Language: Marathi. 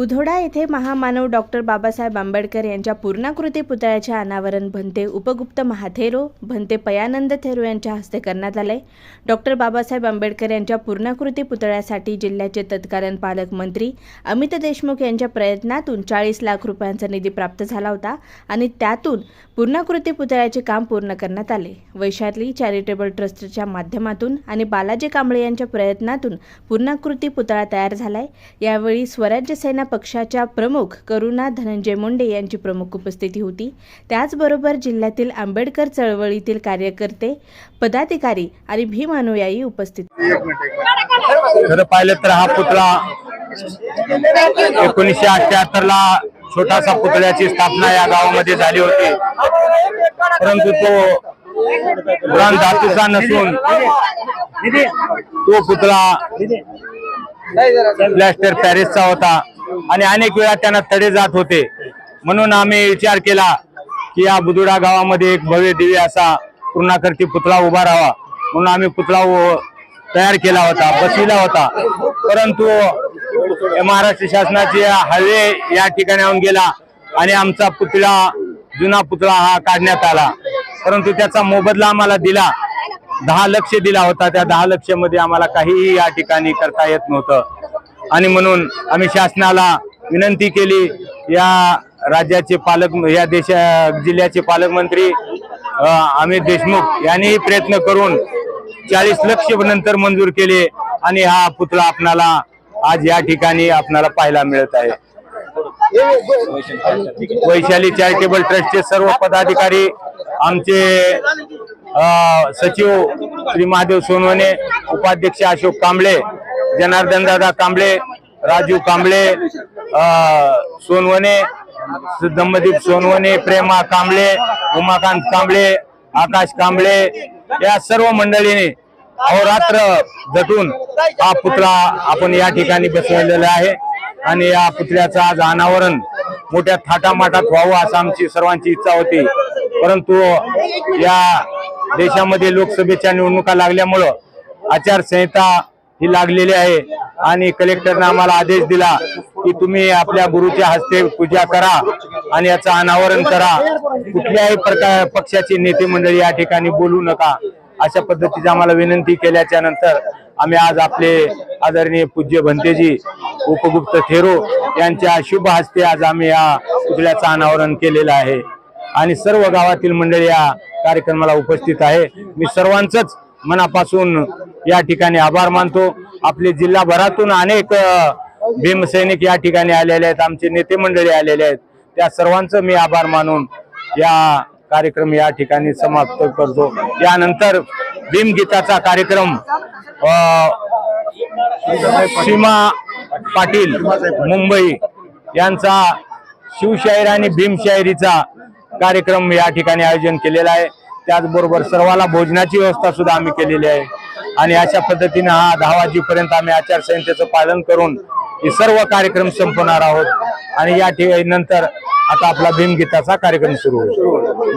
उधोडा येथे महामानव डॉक्टर बाबासाहेब आंबेडकर यांच्या पूर्णाकृती पुतळ्याचे अनावरण भंते उपगुप्त महाथेरो भंते पयानंद थेरो यांच्या हस्ते करण्यात आले डॉक्टर बाबासाहेब आंबेडकर यांच्या पूर्णाकृती पुतळ्यासाठी जिल्ह्याचे तत्कालीन पालकमंत्री अमित देशमुख यांच्या प्रयत्नातून चाळीस लाख रुपयांचा निधी प्राप्त झाला होता आणि त्यातून पूर्णाकृती पुतळ्याचे काम पूर्ण करण्यात आले. वैशाली चॅरिटेबल ट्रस्टच्या माध्यमातून आणि बालाजी कांबळे यांच्या प्रयत्नातून पूर्णाकृती पुतळा तयार झालाय. यावेळी स्वराज्य सेना पक्षाच्या प्रमुख करुणा धनंजय मुंडे यांची प्रमुख उपस्थिती होती. त्याचबरोबर जिल्ह्यातील आंबेडकर चळवळीतील कार्यकर्ते पदाधिकारी आणि भीम अनुयायी उपस्थित खरं पाहिलं तर हा पुतळा एकोणीसशे अठ्याहत्तर ला छोटासा पुतळ्याची स्थापना या गावामध्ये झाली होती. परंतु तो पुराण धातूचा नसून तो पुतळा प्लॅस्टर पॅरिसचा होता. आणि अनेक वेळा त्यांना तडे जात होते. म्हणून आम्ही विचार केला की या बुदुडा गावामध्ये एक भव्य दिव्य असा पूर्णाकरची पुतळा उभा राहावा. म्हणून आम्ही पुतळा तयार केला होता बसविला होता. परंतु महाराष्ट्र शासनाचे हवे या ठिकाणाहून गेला आणि आमचा पुतळा जुना पुतळा हा काढण्यात आला. परंतु त्याचा मोबदला आम्हाला दिला. दहा लक्ष दिला होता. त्या दहा लक्षामध्ये आम्हाला काहीही या ठिकाणी करता येत नव्हतं. आणि म्हणून आम्ही शासनाला विनंती केली या राज्याचे पालक या देशा जिल्ह्याचे पालकमंत्री अमित देशमुख यांनीही प्रयत्न करून चाळीस लक्ष नंतर मंजूर केले आणि हा पुतळा आपणाला आज या ठिकाणी आपणाला पाहायला मिळत आहे. वैशाली चॅरिटेबल ट्रस्टचे सर्व पदाधिकारी आमचे सचिव श्री महादेव सोनवणे उपाध्यक्ष अशोक कांबळे जनार्दन दादा कांबळे राजू कांबळे सोनवणे दम्मदीप सोनवणे प्रेमा कांबळे उमाकांत कांबळे आकाश कांबळे या सर्व मंडळीने अहोरात्र जटून हा पुतळा आपण या ठिकाणी बसवलेला आहे. आणि या पुतळ्याचं आज अनावरण मोठ्या थाटामाटात व्हावं असं आमची सर्वांची इच्छा होती. परंतु या देशामध्ये लोकसभेच्या निवडणुका लागल्यामुळं आचारसंहिता ही लागलेली आहे. आणि कलेक्टरने आम्हाला आदेश दिला की तुम्ही आपल्या गुरुच्या हस्ते पूजा करा आणि याचं अनावरण करा. कुठल्याही प्रकार पक्षाचे नेते मंडळी या ठिकाणी बोलू नका. अशा पद्धतीची आम्हाला विनंती केल्याच्यानंतर आम्ही आज आपले आदरणीय पूज्य भंतेजी उपगुप्त थेरो यांच्या शुभ हस्ते आज आम्ही या पुतळ्याचं अनावरण केलेलं आहे. आणि सर्व गावातील मंडळी या कार्यक्रमाला उपस्थित आहे. मी सर्वांचंच मनापासून या ठिकाणी आभार मानतो. आपले जिल्हाभरातून अनेक भीमसैनिक या ठिकाणी आलेले आहेत. आमचे नेते मंडळी आलेले आहेत. त्या सर्वांचं मी आभार मानून या कार्यक्रम या ठिकाणी समाप्त करतो. यानंतर भीमगीताचा कार्यक्रम सीमा पाटील मुंबई यांचा शिवशाहीर आणि भीमशाहिरीचा कार्यक्रम या ठिकाणी आयोजन केलेला आहे. त्याचबरोबर सर्वाला भोजनाची व्यवस्था सुद्धा आम्ही केलेली आहे. आणि अशा पद्धतीने हा दहा वाजेपर्यंत आम्ही आचारसंहितेचं पालन करून हे सर्व कार्यक्रम संपवणार आहोत. आणि या ठिकाणी नंतर आता आपला भीमगीताचा कार्यक्रम सुरू होईल.